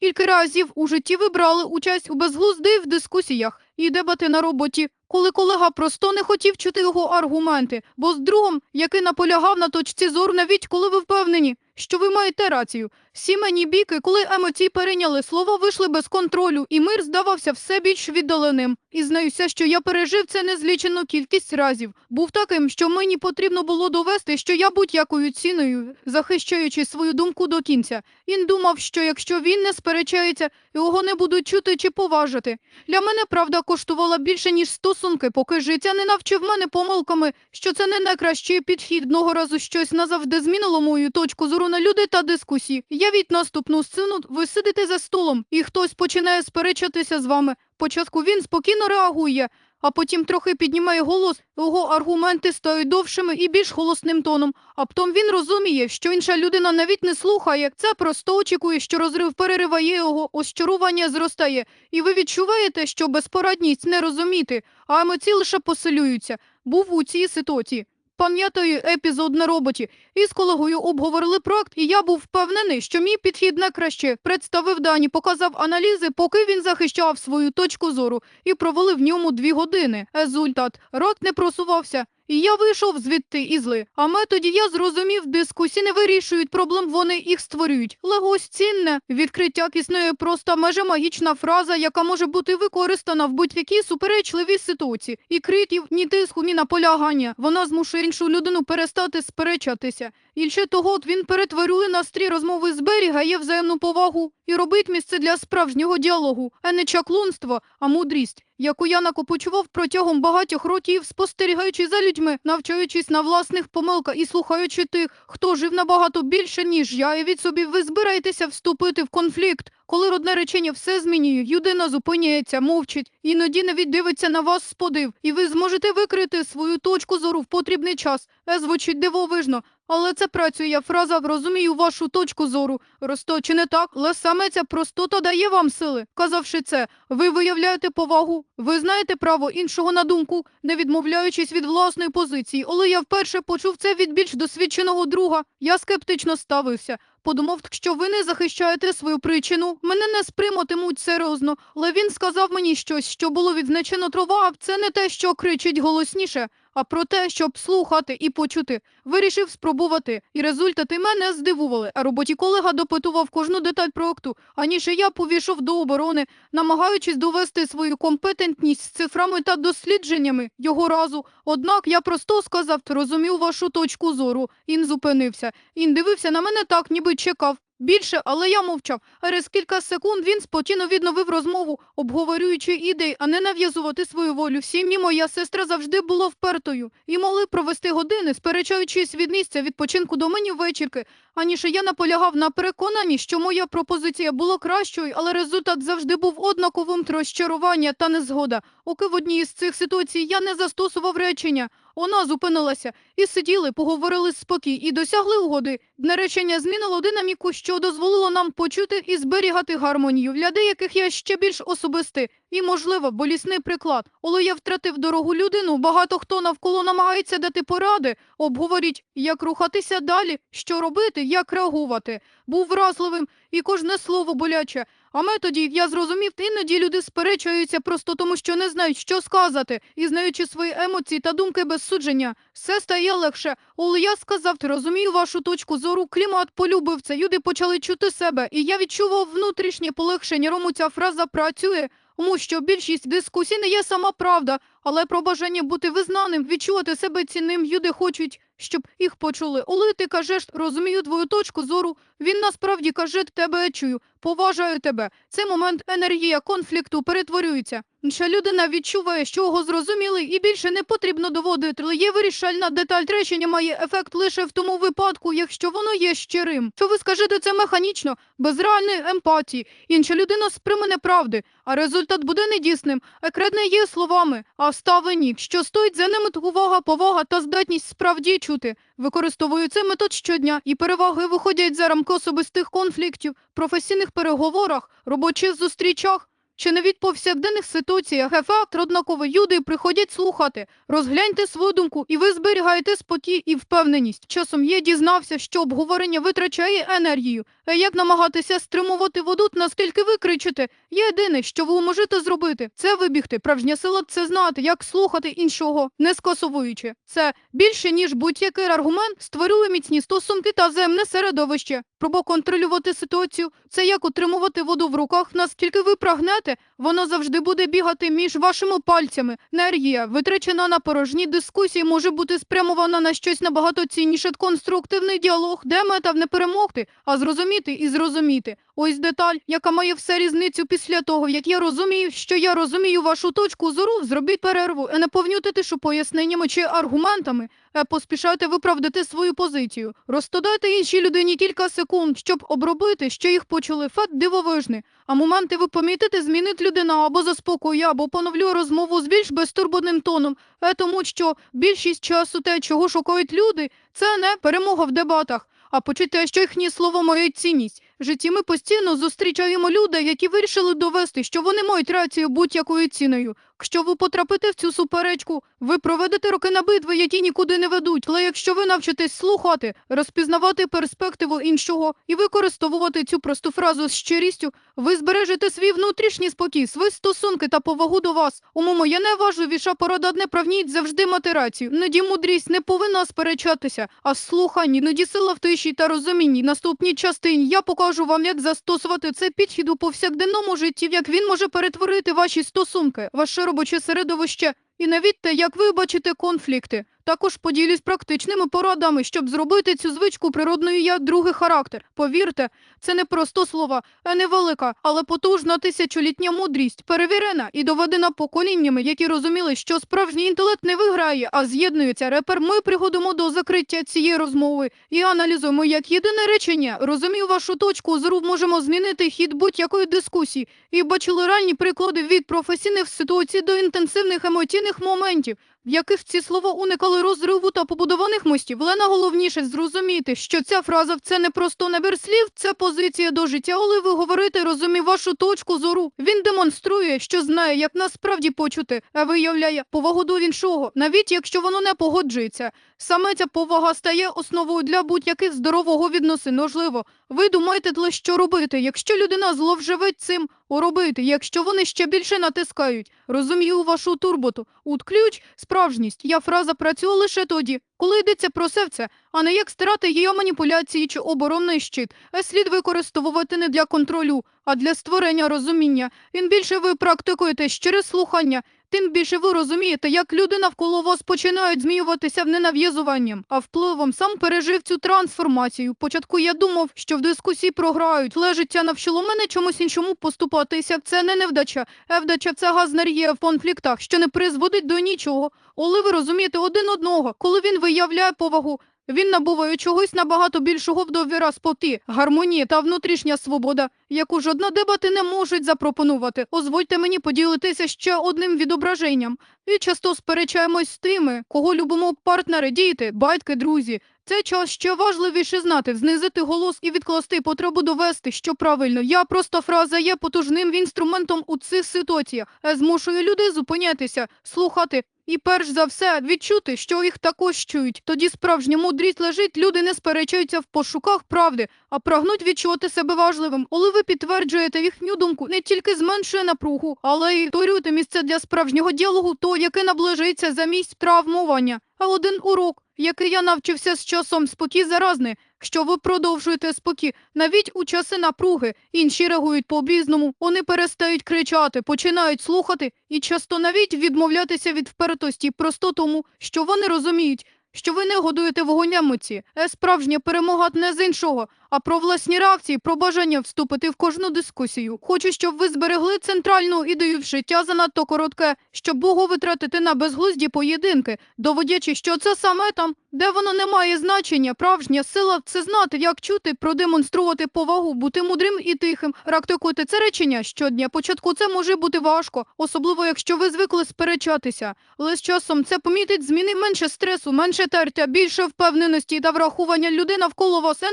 Кілька разів у житті ви брали участь у безглуздих дискусіях і дебати на роботі, коли колега просто не хотів чути його аргументи, бо з другом, який наполягав на точці зору, навіть коли ви впевнені, що ви маєте рацію. Сімейні біки, коли емоції перейняли слова, вийшли без контролю, і мир здавався все більш віддаленим. І знаюся, що я пережив це незлічену кількість разів. Був таким, що мені потрібно було довести, що я будь-якою ціною, захищаючи свою думку до кінця. Він думав, що якщо він не сперечається, його не будуть чути чи поважати. Для мене правда коштувала більше, ніж стосунки, поки життя не навчив мене помилками, що це не найкращий підхід. Одного разу щось назавжди змінило мою точку зору на люди та дискусії. Явіть наступну сцену, ви сидите за столом, і хтось починає сперечатися з вами. Спочатку він спокійно реагує, а потім трохи піднімає голос, його аргументи стають довшими і більш голосним тоном. А потім він розуміє, що інша людина навіть не слухає, це просто очікує, що розрив перериває його, ощарування зростає, і ви відчуваєте, що безпорадність не розуміти, а емоції лише посилюються. Був у цій ситуації. Пам'ятаю епізод на роботі. Із колегою обговорили проект, і я був впевнений, що мій підхід не краще. Представив дані, показав аналізи, поки він захищав свою точку зору і провели в ньому дві години. Результат рак не просувався. Я вийшов звідти і зли. А методі я зрозумів, дискусії не вирішують проблем, вони їх створюють. Легось цінне відкриття існує просто майже магічна фраза, яка може бути використана в будь-якій суперечливій ситуації. І критів, ні тиску, ні наполягання. Вона змушує іншу людину перестати сперечатися. Більше того, от він перетворює настрій розмови, зберігає взаємну повагу і робить місце для справжнього діалогу, а не чаклунство, а мудрість, яку я накопичував протягом багатьох років, спостерігаючи за людьми, навчаючись на власних помилках і слухаючи тих, хто жив набагато більше, ніж я, і від собі ви збираєтеся вступити в конфлікт. Коли родне речення все змінює, людина зупиняється, мовчить, іноді навіть дивиться на вас з подив, і ви зможете викрити свою точку зору в потрібний час. Е, звучить дивовижно, але це працює фраза «розумію вашу точку зору». Росто не так, але саме ця простота дає вам сили. Казавши це, ви виявляєте повагу, ви знаєте право іншого на думку, не відмовляючись від власної позиції. Але я вперше почув це від більш досвідченого друга. Я скептично ставився. Подумав, що ви не захищаєте свою причину, мене не сприйматимуть серйозно, але він сказав мені щось, що було відзначено трова, це не те, що кричить голосніше, а про те, щоб слухати і почути. Вирішив спробувати, і результати мене здивували. А роботі колега допитував кожну деталь проекту, аніж я повійшов до оборони, намагаючись довести свою компетентність з цифрами та дослідженнями його разу. Однак я просто сказав, розумів вашу точку зору. Він зупинився. Він дивився на мене так, ніби чекав. Більше, але я мовчав. Через кілька секунд він спокійно відновив розмову, обговорюючи ідеї, а не нав'язувати свою волю. В сім'ї моя сестра завжди була впертою і могли провести години, сперечаючись від місця відпочинку до мені вечірки. Аніше я наполягав на переконанні, що моя пропозиція була кращою, але результат завжди був однаковим розчарування та незгода. Оки в одній із цих ситуацій я не застосував речення. Вона зупинилася і сиділи, поговорили спокій і досягли угоди. Наречення змінило динаміку, що дозволило нам почути і зберігати гармонію, для деяких я ще більш особистий і, можливо, болісний приклад. Але я втратив дорогу людину, багато хто навколо намагається дати поради, обговоріть, як рухатися далі, що робити, як реагувати. Був вразливим і кожне слово боляче. А методів я зрозумів, іноді люди сперечаються просто тому, що не знають, що сказати, і знаючи свої емоції та думки без судження. Все стає легше. Але я сказав, ти розумію вашу точку зору, клімат полюбив це. Люди почали чути себе, і я відчував внутрішнє полегшення. Рому ця фраза працює. Тому що більшість дискусій не є сама правда, але про бажання бути визнаним, відчувати себе цінним люди хочуть, щоб їх почули. Оли ти кажеш, розумію твою точку зору. Він насправді каже, тебе чую, поважаю тебе. Цей момент енергія конфлікту перетворюється. Інша людина відчуває, що його зрозуміли, і більше не потрібно доводити. Є вирішальна деталь речення має ефект лише в тому випадку, якщо воно є щирим. Що ви скажете це механічно, без реальної емпатії. Інша людина сприйме неправди, а результат буде недійсним. Екрет не є словами, а ставлені, що стоїть за ними увага, повага та здатність справді чути. Використовую цей метод щодня, і переваги виходять за рамки особистих конфліктів, професійних переговорах, робочих зустрічах. Чи навіть повсякденних ситуаціях ефект однаковий люди приходять слухати. Розгляньте свою думку, і ви зберігаєте спокій і впевненість. Часом я дізнався, що обговорення витрачає енергію. Е, Як намагатися стримувати воду, наскільки ви кричите? Єдине, що ви можете зробити, це вибігти. Правжня сила це знати, як слухати іншого, не скасовуючи. Це більше ніж будь-який аргумент створює міцні стосунки та взаємне середовище. Проба контролювати ситуацію це як утримувати воду в руках. Наскільки ви прагнете, вона завжди буде бігати між вашими пальцями. Енергія, витрачена на порожні дискусії, може бути спрямована на щось набагато цінніше. Конструктивний діалог, де мета не перемогти, а зрозуміти і зрозуміти. Ось деталь, яка має все різницю після того, як я розумію, що я розумію вашу точку зору, зробіть перерву, і не повнюйте тишу поясненнями чи аргументами, а поспішайте виправдати свою позицію. Розтодайте іншій людині кілька секунд, щоб обробити, що їх почули. Факт дивовижний. А моменти ви помітите, змінить людина або заспокоює, або поновлює розмову з більш безтурботним тоном. Е, тому що більшість часу те, чого шукають люди, це не перемога в дебатах, а почуття, що їхні слова мають цінність. В житті ми постійно зустрічаємо людей, які вирішили довести, що вони мають рацію будь-якою ціною. Якщо ви потрапите в цю суперечку, ви проведете роки на битви, які нікуди не ведуть. Але якщо ви навчитесь слухати, розпізнавати перспективу іншого і використовувати цю просту фразу з щирістю, ви збережете свій внутрішній спокій, свої стосунки та повагу до вас. Умомо, я найважливіша порада не правніть завжди мати рацію. Іноді мудрість не повинна сперечатися, а слухання, іноді сила в тиші та розумінні. Наступній частині я покажу вам, як застосувати цей підхід у повсякденному житті, як він може перетворити ваші стосунки, ваше робоче середовище. І навіть те, як ви бачите конфлікти. Також поділюсь практичними порадами, щоб зробити цю звичку природною я другий характер. Повірте, це не просто слова, а невелика, але потужна тисячолітня мудрість, перевірена і доведена поколіннями, які розуміли, що справжній інтелект не виграє, а з'єднується. Репер ми приходимо до закриття цієї розмови і аналізуємо як єдине речення. Розумію вашу точку зору, можемо змінити хід будь-якої дискусії і бачили реальні приклади від професійних ситуацій до інтенсивних емоційних моментів в яких ці слова уникали розриву та побудованих мостів. Але найголовніше зрозуміти, що ця фраза це не просто набір слів, це позиція до життя. Коли ви говорите, розумі вашу точку зору. Він демонструє, що знає, як насправді почути, а виявляє повагу до іншого, навіть якщо воно не погоджується. Саме ця повага стає основою для будь-яких здорового відносин. Можливо, ви думаєте, що робити, якщо людина зловживить цим робити, якщо вони ще більше натискають. Розумію вашу турботу. От ключ справжність. Я фраза працює лише тоді, коли йдеться про серце, а не як стирати її маніпуляції чи оборонний щит. А слід використовувати не для контролю, а для створення розуміння. Він більше ви практикуєте через слухання. Тим більше ви розумієте, як люди навколо вас починають змінюватися в ненав'язуванням, а впливом сам пережив цю трансформацію. Початку я думав, що в дискусії програють, але життя навчило мене чомусь іншому поступатися. Це не невдача, а вдача це газнар'є в конфліктах, що не призводить до нічого. Коли ви розумієте один одного, коли він виявляє повагу, він набуває чогось набагато більшого в довіра споти, гармонії та внутрішня свобода, яку жодна дебати не можуть запропонувати. Озвольте мені поділитися ще одним відображенням. І часто сперечаємось з тими, кого любимо партнери, діти, батьки, друзі. Це час ще важливіше знати, знизити голос і відкласти потребу довести, що правильно. Я просто фраза є потужним інструментом у цих ситуаціях, е, змушує людей зупинятися, слухати. І перш за все відчути, що їх також чують. Тоді справжня мудрість лежить, люди не сперечаються в пошуках правди, а прагнуть відчувати себе важливим. Коли ви підтверджуєте їхню думку, не тільки зменшує напругу, але й створюєте місце для справжнього діалогу, то яке наближається замість травмування. А один урок, який я навчився з часом спокій заразний, що ви продовжуєте спокій, навіть у часи напруги, інші реагують по-бізному, вони перестають кричати, починають слухати і часто навіть відмовлятися від впертості. Просто тому, що вони розуміють, що ви не годуєте вогонь емоції. Е, Справжня перемога не з іншого, а про власні реакції, про бажання вступити в кожну дискусію. Хочу, щоб ви зберегли центральну ідею в життя занадто коротке, щоб Богу витратити на безглузді поєдинки, доводячи, що це саме там, де воно не має значення. Правжня сила це знати, як чути, продемонструвати повагу, бути мудрим і тихим. Практикуйте це речення щодня. Початку це може бути важко, особливо якщо ви звикли сперечатися. Але з часом це помітить зміни менше стресу, менше тертя, більше впевненості та врахування людей навколо вас. Це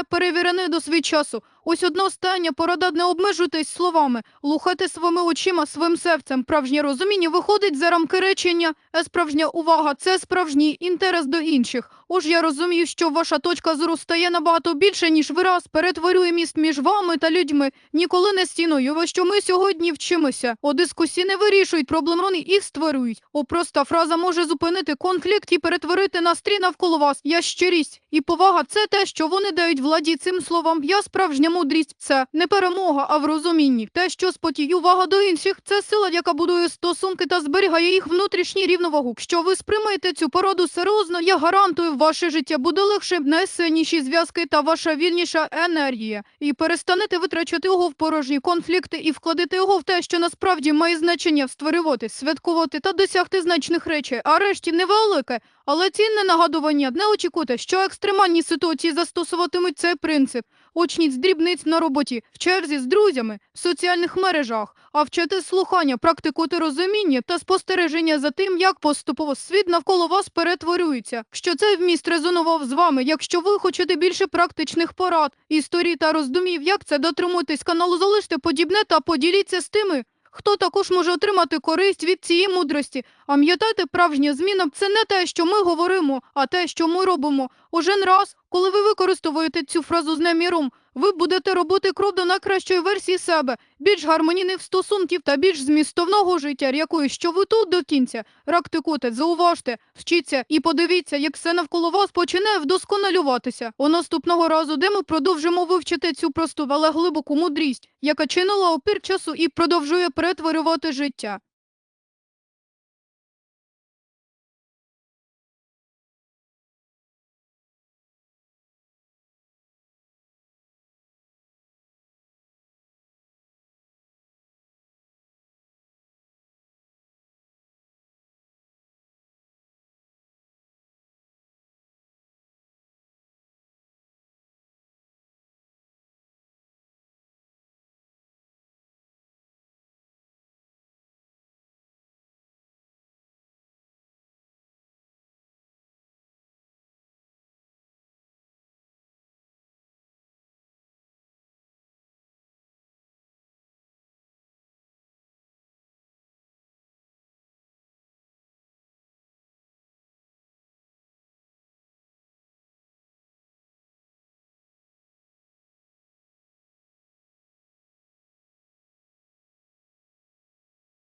але перевірене до свій часу. Ось одна остання порада не обмежуйтесь словами, лухайте своїми очима, своїм серцем. Справжнє розуміння виходить за рамки речення, а справжня увага це справжній інтерес до інших. Ож я розумію, що ваша точка зору стає набагато більше, ніж вираз, перетворює міст між вами та людьми, ніколи не стіною. Ось що ми сьогодні вчимося. О дискусії не вирішують проблем, вони їх створюють. О проста фраза може зупинити конфлікт і перетворити настрій навколо вас. Я щирість і повага це те, що вони дають владі цим словам. Я справжня мудрість це не перемога, а в розумінні. Те, що спотій, увага до інших, це сила, яка будує стосунки та зберігає їх внутрішній рівновагу. Якщо ви сприймаєте цю породу серйозно, я гарантую, ваше життя буде легше, найсильніші зв'язки та ваша вільніша енергія. І перестанете витрачати його в порожні конфлікти і вкладете його в те, що насправді має значення створювати, святкувати та досягти значних речей. А решті невелике, але цінне нагадування. Не очікуйте, що екстремальні ситуації застосуватимуть цей принцип. Очність дрібниць на роботі, в черзі з друзями, в соціальних мережах, а вчити слухання, практикувати розуміння та спостереження за тим, як поступово світ навколо вас перетворюється. Що цей вміст резонував з вами, якщо ви хочете більше практичних порад, історій та роздумів, як це дотримуйтесь каналу, залиште подібне та поділіться з тими, хто також може отримати користь від цієї мудрості. А пам'ятайте, правжня зміна це не те, що ми говоримо, а те, що ми робимо. Кожен раз, коли ви використовуєте цю фразу з наміром, ви будете робити крок до найкращої версії себе, більш гармонійних стосунків та більш змістовного життя, якої що ви тут до кінця. Практикуйте, зауважте, вчіться і подивіться, як все навколо вас починає вдосконалюватися. У наступного разу, де ми продовжимо вивчити цю просту, але глибоку мудрість, яка чинила опір часу і продовжує перетворювати життя.